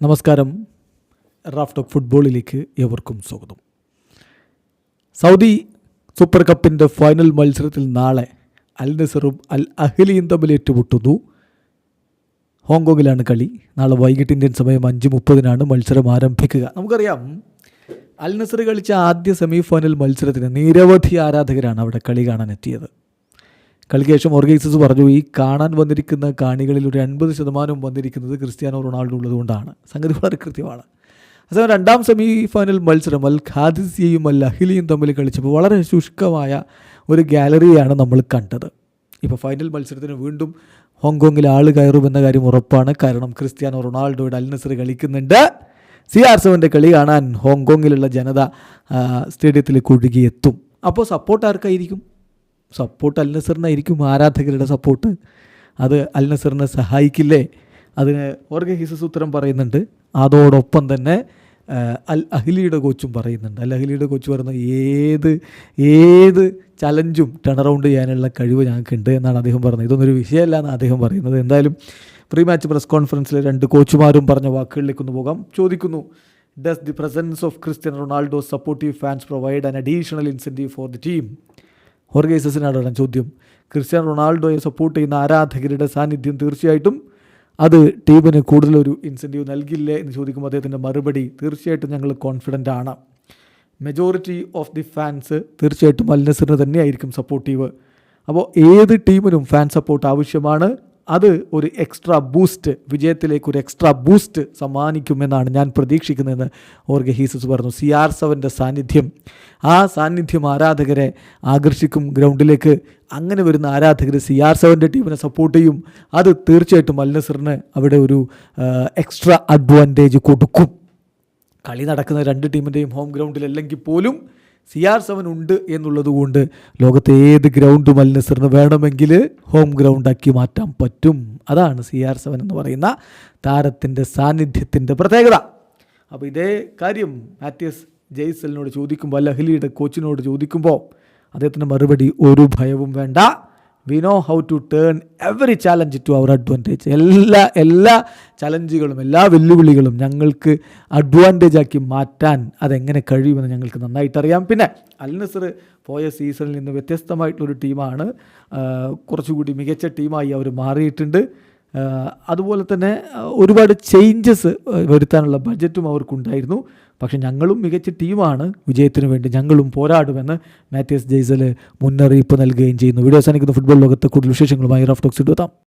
നമസ്കാരം. Raf talk ഫുട്ബോളിലേക്ക് ഏവർക്കും സ്വാഗതം. സൗദി സൂപ്പർ കപ്പിന്റെ ഫൈനൽ മത്സരത്തിൽ നാളെ അൽ നസറും അൽ അഹ്ലിയും തമ്മിൽ ഏറ്റുമുട്ടുന്നു. ഹോങ്കോങ്ങിലാണ് കളി. നാളെ വൈകിട്ട് ഇന്ത്യൻ സമയം അഞ്ച് മുപ്പതിനാണ് മത്സരം ആരംഭിക്കുക. നമുക്കറിയാം അൽ നസർ കളിച്ച ആദ്യ സെമി ഫൈനൽ മത്സരത്തിന് നിരവധി ആരാധകരാണ് അവിടെ കളി കാണാൻ എത്തിയത് കളിക്ക് ശേഷം ഓർഗൈസസ് പറഞ്ഞു ഈ കാണാൻ വന്നിരിക്കുന്ന കാണികളിൽ ഒരു എൺപത് ശതമാനവും വന്നിരിക്കുന്നത് ക്രിസ്ത്യാനോ റൊണാൾഡോ ഉള്ളതുകൊണ്ടാണ്. സംഗതി വളരെ കൃത്യമാണ്. അതേസമയം രണ്ടാം സെമി ഫൈനൽ മത്സരം അൽ ഖാദിസിയയും അൽ അഹിലിയും തമ്മിൽ കളിച്ചപ്പോൾ വളരെ ശുഷ്കമായ ഒരു ഗാലറിയാണ് നമ്മൾ കണ്ടത്. ഇപ്പോൾ ഫൈനൽ മത്സരത്തിന് വീണ്ടും ഹോങ്കോങ്ങിൽ ആൾ കയറുമെന്ന കാര്യം ഉറപ്പാണ്. കാരണം ക്രിസ്ത്യാനോ റൊണാൾഡോയുടെ അൽനസർ കളിക്കുന്നുണ്ട്. സി ആർ സെവന്റെ കളി കാണാൻ ഹോങ്കോങ്ങിലുള്ള ജനത സ്റ്റേഡിയത്തിൽ കുഴുകിയെത്തും അപ്പോൾ സപ്പോർട്ട് ആർക്കായിരിക്കും? സപ്പോർട്ട് അൽ നസറിനായിരിക്കും ആരാധകരുടെ സപ്പോർട്ട്. അത് അൽ നസറിനെ സഹായിക്കില്ലേ? അതിന് ഓർഗ ഹിസസ് ഉത്തരം പറയുന്നുണ്ട്. അതോടൊപ്പം തന്നെ അൽ അഹ്ലിയുടെ കോച്ചും പറയുന്നുണ്ട്. അൽ അഹ്ലിയുടെ കോച്ച് പറയുന്ന ഏത് ഏത് ചലഞ്ചും ടേൺ അറൗണ്ട് ചെയ്യാനുള്ള കഴിവ് ഞങ്ങൾക്കുണ്ട് എന്നാണ് അദ്ദേഹം പറയുന്നത്. ഇതൊന്നൊരു വിഷയമല്ല എന്നാണ് അദ്ദേഹം പറയുന്നത്. എന്തായാലും പ്രീ മാച്ച് പ്രസ് കോൺഫറൻസിൽ രണ്ട് കോച്ചുമാരും പറഞ്ഞ വാക്കുകളിലേക്ക് ഒന്ന് പോകാം. ചോദിക്കുന്നു does the presence of Cristiano Ronaldo supportive fans provide an additional incentive for the team ഹോർഗേസസിനാണ് ചോദ്യം. ക്രിസ്ത്യാനോ റൊണാൾഡോയെ സപ്പോർട്ട് ചെയ്യുന്ന ആരാധകരുടെ സാന്നിധ്യം തീർച്ചയായിട്ടും അത് ടീമിന് കൂടുതലൊരു ഇൻസെന്റീവ് നൽകില്ലേ എന്ന് ചോദിക്കുമ്പോൾ അദ്ദേഹത്തിന്റെ മറുപടി തീർച്ചയായിട്ടും ഞങ്ങൾ കോൺഫിഡന്റ് ആണ്. മെജോറിറ്റി ഓഫ് ദി ഫാൻസ് തീർച്ചയായിട്ടും അൽ നസറിന് തന്നെയായിരിക്കും സപ്പോർട്ടീവ് അപ്പോൾ ഏത് ടീമിനും ഫാൻ സപ്പോർട്ട് ആവശ്യമാണ്? അത് ഒരു എക്സ്ട്രാ ബൂസ്റ്റ് വിജയത്തിലേക്ക് ഒരു എക്സ്ട്രാ ബൂസ്റ്റ് സമ്മാനിക്കുമെന്നാണ് ഞാൻ പ്രതീക്ഷിക്കുന്നതെന്ന് ഓർഗെ ഹീസസ് പറഞ്ഞു. സി ആർ സെവന്റെ സാന്നിധ്യം. ആ സാന്നിധ്യം ആരാധകരെ ആകർഷിക്കും ഗ്രൗണ്ടിലേക്ക്. അങ്ങനെ വരുന്ന ആരാധകർ സി ആർ സെവന്റെ ടീമിനെ സപ്പോർട്ട് ചെയ്യും. അത് തീർച്ചയായിട്ടും അൽ നസറിന് അവിടെ ഒരു എക്സ്ട്രാ അഡ്വാന്റേജ് കൊടുക്കും. കളി നടക്കുന്ന രണ്ട് ടീമിന്റെയും ഹോം ഗ്രൗണ്ടിലല്ലെങ്കിൽ പോലും സി ആർ സെവൻ ഉണ്ട് എന്നുള്ളത് കൊണ്ട് ലോകത്തെ ഏത് ഗ്രൗണ്ട് മത്സരം വേണമെങ്കിൽ ഹോം ഗ്രൗണ്ടാക്കി മാറ്റാൻ പറ്റും. അതാണ് സി ആർ സെവൻ എന്ന് പറയുന്ന താരത്തിന്റെ സാന്നിധ്യത്തിന്റെ പ്രത്യേകത. അപ്പോൾ ഇതേ കാര്യം മാത്യസ് ജെയ്സലിനോട് ചോദിക്കുമ്പോൾ അല്ല അഹ്ലിയുടെ കോച്ചിനോട് ചോദിക്കുമ്പോൾ അദ്ദേഹത്തിന്റെ മറുപടി ഒരു ഭയവും വേണ്ട. We know how to turn every challenge to our advantage എല്ലാ എല്ലാ ചലഞ്ചുകളും എല്ലാ വെല്ലുവിളികളും ഞങ്ങൾക്ക് അഡ്വാന്റേജ് ആക്കി മാറ്റാൻ അതെങ്ങനെ കഴിയുമെന്ന് ഞങ്ങൾക്ക് നന്നായിട്ട് അറിയാം പിന്നെ അൽ നസർ പോയ സീസണിൽ നിന്ന് വ്യത്യസ്തമായിട്ടുള്ളൊരു ടീമാണ് കുറച്ചുകൂടി മികച്ച ടീമായി അവർ മാറിയിട്ടുണ്ട്. അതുപോലെ തന്നെ ഒരുപാട് ചേഞ്ചസ് വരുത്താനുള്ള ബഡ്ജറ്റും അവർക്കുണ്ടായിരുന്നു. പക്ഷെ ഞങ്ങളും മികച്ച ടീമാണ് വിജയത്തിന് വേണ്ടി ഞങ്ങളും പോരാടുമെന്ന് മാത്യൂസ് ജെയ്സൽ മുന്നറിയിപ്പ് നൽകുകയും ചെയ്യുന്നു. വീഡിയോ സാധിക്കുന്ന ഫുട്ബോൾ ലോകത്ത് കൂടുതൽ വിശേഷങ്ങളുമായി റഫ് ടോക്സ് എത്താം.